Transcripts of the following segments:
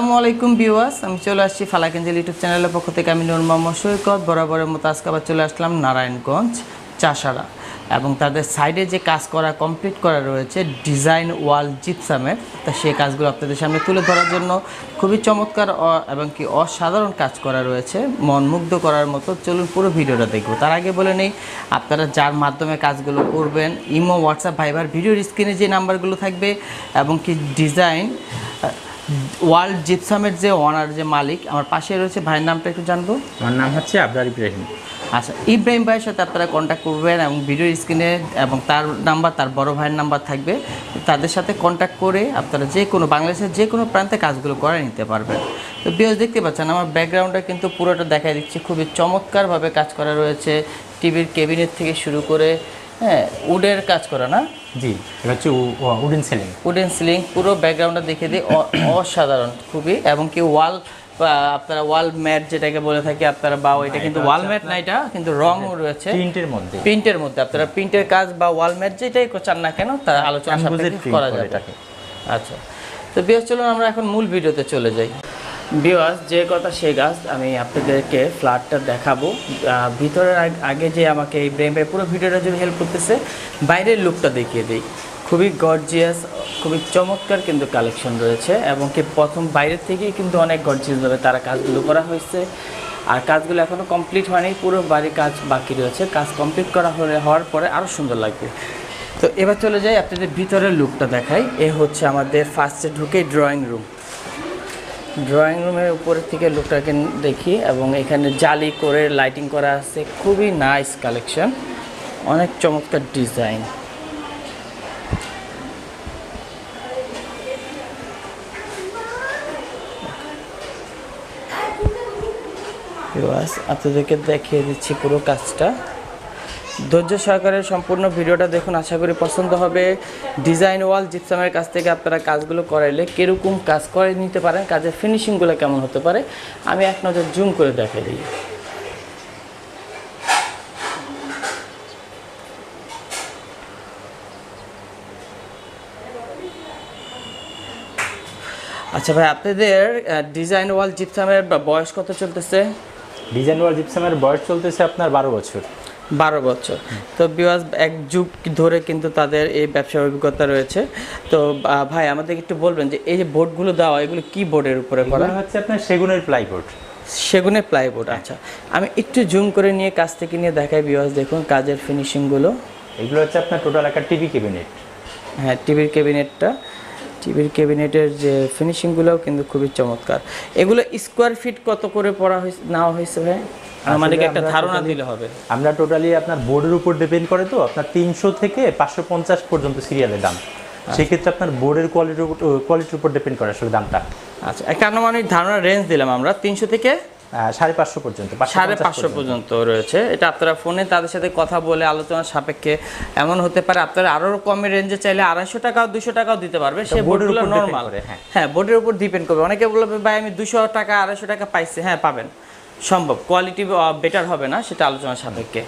আসসালামু আলাইকুম বিওয়াস আমি চলে আসছি ফালাকেঞ্জেল ইউটিউব চ্যানেলের পক্ষ থেকে। আমি নুর মোহাম্মদ সৈকত, বরাবরের মতো আজকে আবার চলে আসলাম নারায়ণগঞ্জ, চাষারা। এবং তাদের সাইডে যে কাজ করা কমপ্লিট করা রয়েছে ডিজাইন ওয়াল জিপসামের তা সেই কাজগুলো আপনাদের সামনে তুলে ধরার জন্য খুবই চমৎকার এবং কি অসাধারণ কাজ করা রয়েছে। মন মুগ্ধ করার মতো চলুন পুরো ভিডিওটা দেখব। তার আগে বলে নেই, আপনারা যার মাধ্যমে কাজগুলো করবেন, ইমো হোয়াটসঅ্যাপ ভাইবার ভিডিওর স্ক্রিনে যে নাম্বারগুলো থাকবে এবং কি ডিজাইন ওয়ার্ল্ড জিপসামের যে ওনার যে মালিক আমার পাশে রয়েছে ভাইয়ের নামটা একটু জানব? আমার নাম হচ্ছে আবরার ইব্রাহিম। আচ্ছা ইব্রাহিম ভাইয়ের সাথে আপনারা কন্ট্যাক্ট করবেন এবং ভিডিও স্ক্রিনে এবং তার নাম্বার তার বড় ভাইয়ের নাম্বার থাকবে। তাদের সাথে কন্ট্যাক্ট করে আপনারা যে কোনো বাংলাদেশের যে কোনো প্রান্তে কাজগুলো করে নিতে পারবেন। তো বিয়স দেখতে পাচ্ছেন আমার ব্যাকগ্রাউন্ডটা কিন্তু পুরোটা দেখাই দিচ্ছে। খুবই চমৎকারভাবে কাজ করা রয়েছে। টিভির কেবিনেট থেকে শুরু করে হ্যাঁ উডের কাজ করা না? জি এটা হচ্ছে উডেন সিলিং। উডেন সিলিং পুরো ব্যাকগ্রাউন্ডটা দেখে দিই অসাধারণ খুবই এবং কি ওয়াল আপনারা ওয়াল ম্যাট যেটাকে বলে থাকি আপনারা বা এটা কিন্তু ওয়াল ম্যাট না এটা কিন্তু রং রয়েছে। প্রিন্টের মধ্যে। প্রিন্টের মধ্যে আপনারা প্রিন্টের কাজ বা ওয়াল ম্যাট যেটাই চান না কেন তার আলোচনা করা যাবে। এটাকে। আচ্ছা তো বিয়াস চলুন আমরা এখন মূল ভিডিওতে চলে যাই। বিয়াস যে কথা সে গাছ, আমি আপনাদেরকে ফ্ল্যাটটা দেখাবো। ভিতরের আগে যে আমাকে এই ব্রেম পুরো ভিডিওটা যদি হেল্প করতেছে, বাইরের লুকটা দেখিয়ে দিই। খুবই গর্জিয়াস খুবই চমৎকার কিন্তু কালেকশন রয়েছে, এবং কি প্রথম বাইরের থেকেই কিন্তু অনেক গর্জিয়াসভাবে তারা কাজগুলো করা হয়েছে। আর কাজগুলো এখনও কমপ্লিট হয়নি, পুরো বাড়ির কাজ বাকি রয়েছে। কাজ কমপ্লিট করা হলে, হওয়ার পরে আরও সুন্দর লাগবে। তো এবার চলে যাই আপনাদের ভিতরের লুকটা দেখাই। এ হচ্ছে আমাদের ফার্স্টে ঢুকে ড্রয়িং রুম ড্রয়িং রুমের উপরের থেকে লুকটাকে দেখি এবং এখানে জালি করে লাইটিং করা আছে। খুবই নাইস কালেকশন অনেক চমৎকার ডিজাইন আপনাদেরকে দেখিয়ে দিচ্ছি পুরো কাজটা। ধৈর্য সহকারে সম্পূর্ণ ভিডিওটা দেখুন, আশা করি পছন্দ হবে। ডিজাইন ওয়াল জিপসামের কাছ থেকে আপনারা কাজগুলো করাইলে কীরকম কাজ করে নিতে পারেন, কাজের ফিনিশিংগুলো কেমন হতে পারে, আমি এক নজর জুম করে দেখাই দিই। আচ্ছা ভাই, আপনাদের ডিজাইন ওয়াল জিপসামের বয়স কত চলতেছে? ডিজাইন ওয়াল জিপসামের বয়স চলতেছে আপনার বারো বছর। বারো বছর। তো বিওয়াজ এক যুগ ধরে কিন্তু তাদের এই ব্যবসার অভিজ্ঞতা রয়েছে। তো ভাই আমাদের একটু বলবেন যে এই যে বোর্ডগুলো দেওয়া এগুলো কি বোর্ডের উপরে করা? হচ্ছে আপনার সেগুনের প্লাইবোর্ড সেগুনের প্লাইবোর্ড আচ্ছা। আমি একটু জুম করে নিয়ে কাছ থেকে নিয়ে দেখাই বিওয়াজ দেখুন কাজের ফিনিশিংগুলো এগুলো হচ্ছে আপনার টোটাল একটা টিভি ক্যাবিনেট হ্যাঁ টিভির ক্যাবিনেটটা টিভির ক্যাবিনেটের যে ফিনিশিংগুলোও কিন্তু খুবই চমৎকার। এগুলো স্কোয়ার ফিট কত করে পড়া হয়েছে নেওয়া হয়েছে ভাই? আমাদেরকে একটা আমরা ধারণা দিলে হবে। আমরা টোটালি আপনার বোর্ডের উপর ডিপেন্ড করে তো আপনার তিনশো থেকে পাঁচশো পঞ্চাশ পর্যন্ত সিরিয়ালের দাম। সেক্ষেত্রে আপনার বোর্ডের কোয়ালিটির উপর কোয়ালিটির উপর ডিপেন্ড করে আসলে দামটা। আচ্ছা একটা আনুমানিক ধারণা রেঞ্জ দিলাম আমরা। তিনশো থেকে সাড়ে পাঁচশো পর্যন্ত সাড়ে 550 পাঁচশো পর্যন্ত। রয়েছে। এটা আপনারা ফোনে তাদের সাথে কথা বলে আলোচনা সাপেক্ষে এমন হতে পারে। আপনারা আরও কমের রেঞ্জে চাইলে আড়াইশো টাকাও দুশো টাকাও দিতে পারবে। সে বোর্ডগুলো নর্মাল হ্যাঁ। হ্যাঁ বোর্ডের উপর ডিপেন্ড করবে। অনেকে বলবে ভাই আমি দুশো টাকা আড়াইশো টাকা পাইছি। হ্যাঁ পাবেন। সম্ভব। কোয়ালিটি বেটার হবে না সেটা আলোচনা সাপেক্ষে।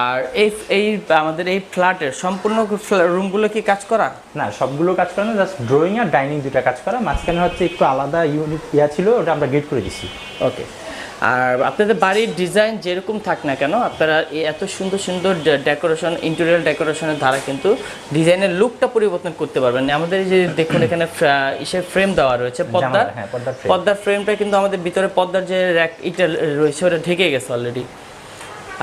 আর এই এই আমাদের এই ফ্ল্যাটের সম্পূর্ণ রুমগুলো কি কাজ করা? না সবগুলো কাজ করে না জাস্ট ড্রয়িং আর ডাইনিং দুটা কাজ করা। মাঝখানে হচ্ছে একটু আলাদা ইউনিট ইয়া ছিল ওটা আমরা গেট করে দিছি। ওকে আর আপনাদের বাড়ির ডিজাইন যেরকম থাক না কেন আপনারা এত সুন্দর সুন্দর ডেকোরেশন ইন্টেরিয়ার ডেকোরেশনের দ্বারা কিন্তু ডিজাইনের লুকটা পরিবর্তন করতে পারবেন আমাদের যে দেখুন এখানে ইসের ফ্রেম দেওয়া রয়েছে জানালা, হ্যাঁ। পর্দার ফ্রেমটা কিন্তু আমাদের ভিতরে পর্দার যে র্যাক ইটা রয়েছে ওটা ঢেকে গেছে অলরেডি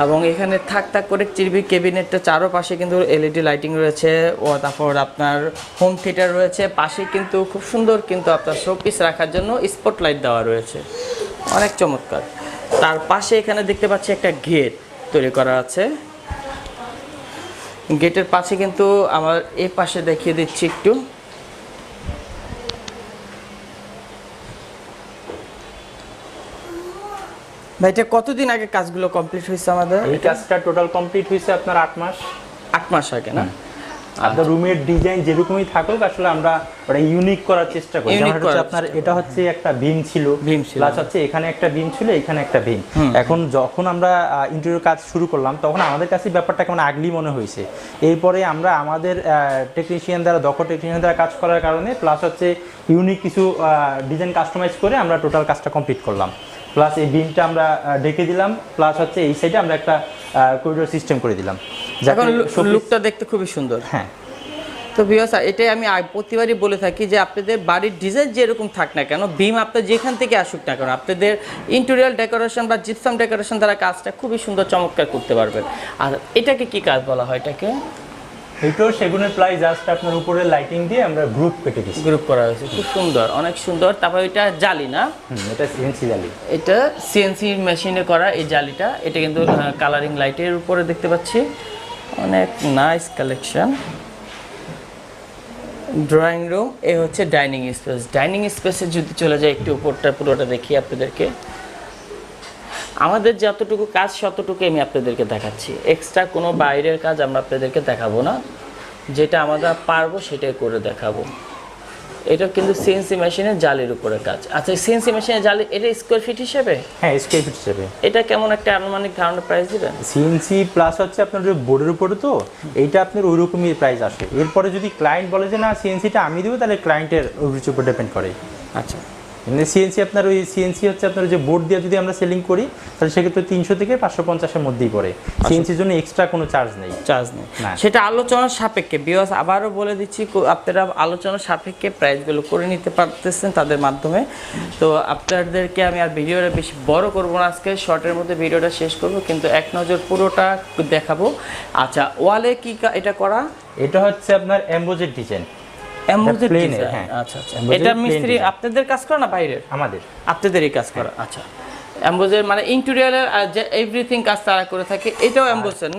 এবং এখানে থাক থাক করে চিরবি কেবিনেটটা চারোপাশে কিন্তু এলইডি লাইটিং রয়েছে ও তারপর আপনার হোম থিয়েটার রয়েছে পাশে কিন্তু খুব সুন্দর কিন্তু আপনার শোপিস রাখার জন্য স্পটলাইট দেওয়া রয়েছে। অনেক চমৎকার। তার পাশে এখানে দেখতে পাচ্ছি একটা গেট তৈরি করা আছে। গেটের পাশে কিন্তু আমার এই পাশে দেখিয়ে দিচ্ছি একটু। ভাই এটা কতদিন আগে কাজগুলো কমপ্লিট হয়েছে আমাদের? এই কাজটা টোটাল কমপ্লিট হয়েছে আপনার আট মাস। আট মাস আগে না? আপনার রুমের ডিজাইন যেরকমই থাকুক আসলে আমরা ওটা ইউনিক করার চেষ্টা করি। যেমন হচ্ছে আপনার এটা হচ্ছে একটা বিম ছিল। ছিল। প্লাস হচ্ছে এখানে একটা বিম ছিল এখানে একটা বিম এখন যখন আমরা ইন্টারভিউ কাজ শুরু করলাম তখন আমাদের কাছে ব্যাপারটা কেমন আগলি মনে হয়েছে। এরপরে আমরা আমাদের টেকনিশিয়ান দ্বারা দক্ষ টেকনিশিয়ান দ্বারা কাজ করার কারণে প্লাস হচ্ছে ইউনিক কিছু ডিজাইন কাস্টমাইজ করে আমরা টোটাল কাজটা কমপ্লিট করলাম। প্লাস এই বিমটা আমরা ঢেকে দিলাম প্লাস হচ্ছে এই সাইডে আমরা একটা করিডোর সিস্টেম করে দিলাম। এখন লুকটা দেখতে খুবই সুন্দর। হ্যাঁ। তো ভিউয়ার্স এটাই আমি প্রতিবারই বলে থাকি যে আপনাদের বাড়ির ডিজাইন যেরকম থাক না কেন বিম আপনার যেখান থেকে আসুক না কেন আপনাদের ইন্টেরিয়াল ডেকোরেশন বা জিপসাম ডেকোরেশন দ্বারা কাজটা খুবই সুন্দর চমৎকার করতে পারবেন। আর এটাকে কি কাজ বলা হয় এটাকে? এটাও সেগুনের প্লাই জাস্ট আপনার উপরে লাইটিং দিয়ে আমরা গ্রুপ কেটে দিচ্ছি। গ্রুপ করা হয়েছে খুব সুন্দর অনেক সুন্দর। তারপর এটা জালি না? এটা সিএনসি জালি। এটা সিএনসি মেশিনে করা এই জালিটা। এটা কিন্তু কালারিং লাইটের উপরে দেখতে পাচ্ছি। অনেক নাইস কালেকশন ড্রয়িং রুম এ হচ্ছে ডাইনিং স্পেস ডাইনিং স্পেসে যদি চলে যায় একটু উপরটা, পুরোটা দেখি আপনাদেরকে। আমাদের যতটুকু কাজ ততটুকু আমি আপনাদেরকে দেখাচ্ছি। এক্সট্রা কোনো বাইরের কাজ আমরা আপনাদেরকে দেখাবো না। যেটা আমরা পারব, সেটাই করে দেখাবো। এটা কিন্তু সিএনসি মেশিনের জালির উপরে কাজ। আচ্ছা সিএনসি মেশিনের জালি এটা স্কোয়ার ফিট হিসেবে? হ্যাঁ স্কোয়ার ফিট হিসেবে। এটা কেমন একটা আনুমানিক ধারণা প্রাইস দিবেন? সিএনসি প্লাস হচ্ছে আপনার যে বোর্ডের উপরে তো এটা আপনার ওই রকমই প্রাইস আসে। এরপরে যদি ক্লায়েন্ট বলে যে না সিএনসিটা আমি দেবো তাহলে ক্লায়েন্টের উপর ডিপেন্ড করে। আচ্ছা। এমনি সিএনসি আপনার ওই সিএনসি হচ্ছে আপনার যে বোর্ড দিয়ে যদি আমরা সেলিং করি তাহলে সেক্ষেত্রে তিনশো থেকে পাঁচশো পঞ্চাশের মধ্যেই পড়ে। সিএনসির জন্য এক্সট্রা কোনো চার্জ নেই। চার্জ নেই। সেটা আলোচনার সাপেক্ষে বিকজ আবারও বলে দিচ্ছি আপনারা আলোচনার সাপেক্ষে প্রাইসগুলো করে নিতে পারতেছেন তাদের মাধ্যমে। তো আপনাদেরকে আমি আর ভিডিওটা বেশি বড় করব না আজকে শর্টের মধ্যে ভিডিওটা শেষ করব কিন্তু এক নজর পুরোটা দেখাবো। আচ্ছা ওয়ালে কি কা- এটা করা? এটা হচ্ছে আপনার এম্বোজের ডিজাইন এমব্রয়ডারি হ্যাঁ। আচ্ছা আচ্ছা। এটা মিস্ত্রি আপনাদের কাজ করা না বাইরের? আমাদের। আপনাদেরই কাজ করা আচ্ছা। এমবোজের মানে ইন্টেরিয়ালের যে এভরিথিং কাজ তারা করে থাকে এটাও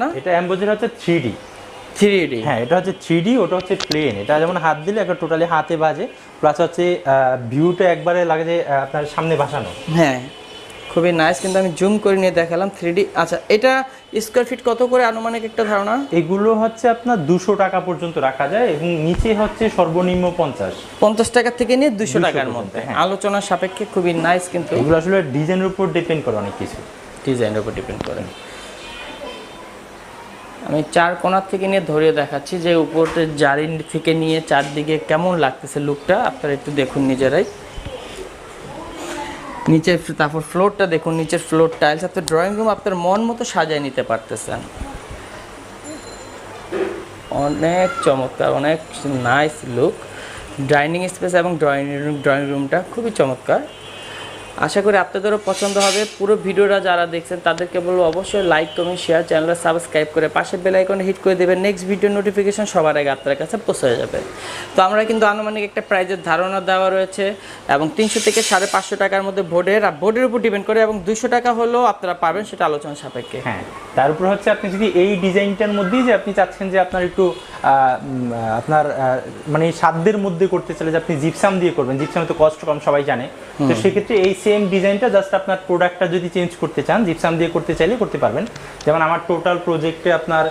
না? এটা এম্বোজের হচ্ছে থ্রি ডি থ্রি হ্যাঁ এটা হচ্ছে থ্রি ওটা হচ্ছে প্লেন এটা যেমন হাত দিলে একটা টোটালি হাতে বাজে প্লাস হচ্ছে ভিউটা একবারে লাগে যে আপনার সামনে ভাসানো হ্যাঁ। খুবই নাইস কিন্তু আমি জুম করে নিয়ে দেখালাম থ্রি আচ্ছা এটা স্কোয়ার ফিট কত করে আনুমানিক একটা ধারণা? এগুলো হচ্ছে আপনার দুশো টাকা পর্যন্ত রাখা যায় এবং নিচে হচ্ছে সর্বনিম্ন পঞ্চাশ। পঞ্চাশ টাকা থেকে নিয়ে দুশো টাকার মধ্যে। হ্যাঁ। আলোচনার সাপেক্ষে খুবই নাইস কিন্তু। এগুলো আসলে ডিজাইনের উপর ডিপেন্ড করে অনেক কিছু। ডিজাইনের উপর ডিপেন্ড করে। আমি চার কোণার থেকে নিয়ে ধরিয়ে দেখাচ্ছি যে উপরে জারি থেকে নিয়ে চারদিকে কেমন লাগতেছে লুকটা আপনারা একটু দেখুন নিজেরাই। নিচের তারপর ফ্লোরটা দেখুন, নিচের ফ্লোর টাইলস আপনার ড্রয়িং রুম আপনার মন মতো সাজায় নিতে পারতেছেন। অনেক চমৎকার, অনেক নাইস লুক ডাইনিং স্পেস এবং ড্রয়িং রুম ড্রয়িং রুমটা খুবই চমৎকার। আশা করি আপনাদেরও পছন্দ হবে। পুরো ভিডিওটা যারা দেখছেন, তাদেরকে বলব অবশ্যই লাইক কমেন্ট শেয়ার চ্যানেলটা সাবস্ক্রাইব করে পাশের বেল আইকনে হিট করে দেবেন। নেক্সট ভিডিও নোটিফিকেশন সবার আগে আপনার কাছে পৌঁছে যাবে। তো আমরা কিন্তু আনুমানিক একটা প্রাইজের ধারণা দেওয়া রয়েছে এবং তিনশো থেকে সাড়ে পাঁচশো টাকার মধ্যে ভোটের, আর বোর্ডের উপর ডিপেন্ড করে এবং দুশো টাকা হলেও আপনারা পাবেন সেটা আলোচনা সাপেক্ষে। হ্যাঁ তার উপর হচ্ছে আপনি যদি এই ডিজাইনটার মধ্যেই যে আপনি চাচ্ছেন যে আপনার একটু আপনার মানে সাধ্যের মধ্যে করতে চাইলে যে আপনি জিপসাম দিয়ে করবেন জিপসামে তো কষ্ট কম সবাই জানে। তো সেক্ষেত্রে এই সেম ডিজাইনটা জাস্ট আপনার প্রোডাক্টটা যদি চেঞ্জ করতে চান জিপসাম দিয়ে করতে চাইলে করতে পারবেন। যেমন আমার টোটাল প্রজেক্টে আপনার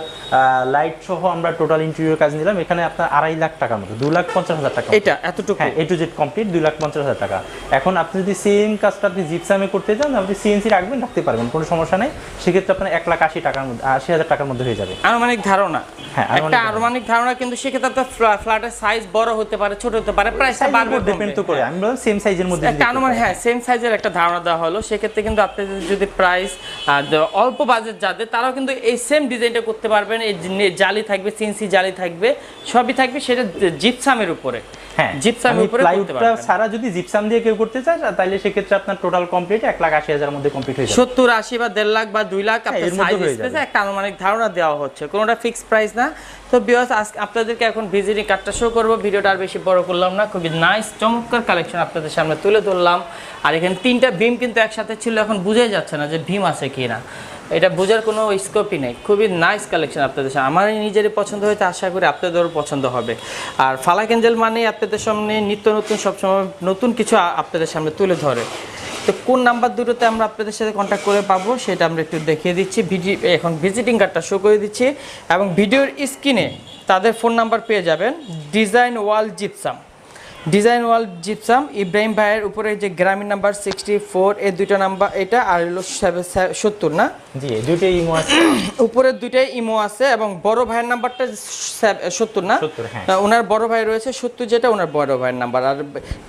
লাইট সহ আমরা টোটাল ইন্টেরিয়র কাজ নিলাম এখানে আপনার আড়াই লাখ টাকার মতো দু লাখ পঞ্চাশ হাজার টাকা এটা এতটুকু? হ্যাঁ এ টু জেড কমপ্লিট দুই লাখ পঞ্চাশ হাজার টাকা। এখন আপনি যদি সেম কাজটা আপনি জিপসামে করতে চান আপনি সিএনসি রাখবেন রাখতে পারবেন কোনো সমস্যা নেই। সেক্ষেত্রে আপনার এক লাখ আশি টাকার মধ্যে আশি হাজার টাকার মধ্যে হয়ে যাবে। আনুমানিক ধারণা। হ্যাঁ, আনুমানিক একটা ধারণা। কিন্তু সেক্ষেত্রে আপনার ফ্লা- ফ্ল্যাটের সাইজ বড় হতে পারে ছোট হতে পারে প্রাইসটা বাড়বে ডিপেন্ড তো করে আমি বললাম সেম সাইজের মধ্যে একটা অনুমান হ্যাঁ সেম সাইজের একটা ধারণা দেওয়া হলো। সেক্ষেত্রে কিন্তু আপনি যদি প্রাইস অল্প বাজেট যাদের তারাও কিন্তু এই সেম ডিজাইনটা করতে পারবেন। এই জালি থাকবে সিনসি জালি থাকবে সবই থাকবে সেটা জিপসামের উপরে। হ্যাঁ জিপসামের উপরে প্লাইউডটা সারা যদি জিপসাম দিয়ে কেউ করতে চায় তাহলে সেক্ষেত্রে আপনার টোটাল কমপ্লিট এক লাখ আশি হাজার মধ্যে কমপ্লিট হয়ে যাবে। সত্তর আশি বা দেড় লাখ বা দুই লাখ আপনার সাইজ স্পেসে একটা আনুমানিক ধারণা দেওয়া হচ্ছে কোনোটা ফিক্সড প্রাইস না। তো বিয়স আজকে আপনাদেরকে এখন ভিজিটিং কার্ডটা শো করব ভিডিওটা আর বেশি বড় করলাম না খুবই নাইস চমৎকার কালেকশন আপনাদের সামনে তুলে ধরলাম। আর এখানে তিনটা ভীম কিন্তু একসাথে ছিল এখন বুঝাই যাচ্ছে না যে ভীম আছে কি না এটা বোঝার কোনো স্কোপই নেই। খুবই নাইস কালেকশন আপনাদের সামনে। আমার নিজেরই পছন্দ হয়েছে, আশা করি আপনাদেরও পছন্দ হবে। আর ফালাক এঞ্জেল মানেই আপনাদের সামনে নিত্য নতুন, সবসময় নতুন কিছু আপনাদের সামনে তুলে ধরে। তো কোন নাম্বার দুটোতে আমরা আপনাদের সাথে কন্ট্যাক্ট করে পাবো সেটা আমরা একটু দেখিয়ে দিচ্ছি। ভিডি এখন ভিজিটিং কার্ডটা শো করে দিচ্ছি। এবং ভিডিওর স্ক্রিনে তাদের ফোন নাম্বার পেয়ে যাবেন। Design wall gypsum design wall gypsum Ibrahim ভাইয়ের উপরে যে গ্রামীণ নাম্বার সিক্সটি ফোর এই দুইটা নাম্বার এটা আর হলো সত্তর না? জি দুইটাই ইমো আছে। উপরের দুইটাই ইমো আছে এবং বড় ভাইয়ের নাম্বারটা সত্তর না? 70 হ্যাঁ। ওনার বড় ভাই রয়েছে সত্তর যেটা ওনার বড় ভাইয়ের নাম্বার। আর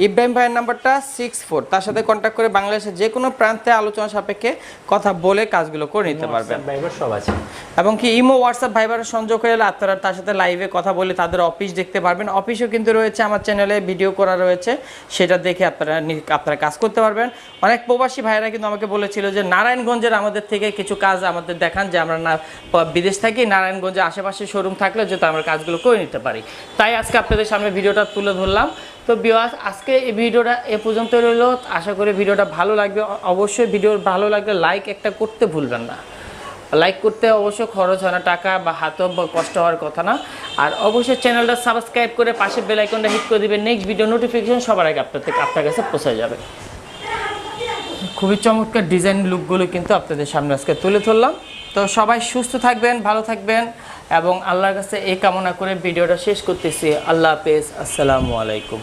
ইব্রাহিম ভাইয়ের নাম্বারটা সিক্স ফোর তার সাথে কন্ট্যাক্ট করে বাংলাদেশের যে কোনো প্রান্তে আলোচনা সাপেক্ষে কথা বলে কাজগুলো করে নিতে পারবেন। ড্রাইভার সব আছে। এবং কি ইমো হোয়াটসঅ্যাপ ভাইবারের সংযোগ হয়ে গেলে আপনারা তার সাথে লাইভে কথা বলে তাদের অফিস দেখতে পারবেন। অফিসও কিন্তু রয়েছে আমার চ্যানেলে ভিডিও করা রয়েছে, সেটা দেখে আপনারা আপনারা কাজ করতে পারবেন। অনেক প্রবাসী ভাইরা কিন্তু আমাকে বলেছিল যে, নারায়ণগঞ্জের আমাদের থেকে কিছু কাজ আমাদের দেখান যে আমরা না বিদেশ থাকি নারায়ণগঞ্জে আশেপাশে শোরুম থাকলে যাতে আমরা কাজগুলো করে নিতে পারি। তাই আজকে আপনাদের সামনে ভিডিওটা তুলে ধরলাম। তো বিওয়াস আজকে এই ভিডিওটা এ পর্যন্ত রইল। আশা করি ভিডিওটা ভালো লাগবে। অবশ্যই ভিডিও ভালো লাগলে লাইক একটা করতে ভুলবেন না। লাইক করতে অবশ্য খরচ হয় না, টাকা বা হাতও কষ্ট হওয়ার কথা না। আর অবশ্যই চ্যানেলটা সাবস্ক্রাইব করে পাশে বেল আইকনটা হিট করে দিবেন। নেক্সট ভিডিও নোটিফিকেশন সবার আগে আপনার থেকে আপনার কাছে পৌঁছে যাবে। খুবই চমৎকার ডিজাইন লুকগুলো কিন্তু আপনাদের সামনে আজকে তুলে ধরলাম। তো সবাই সুস্থ থাকবেন, ভালো থাকবেন এবং আল্লাহর কাছে এই কামনা করে ভিডিওটা শেষ করতেছি। আল্লাহ হাফেজ। আসসালামু আলাইকুম।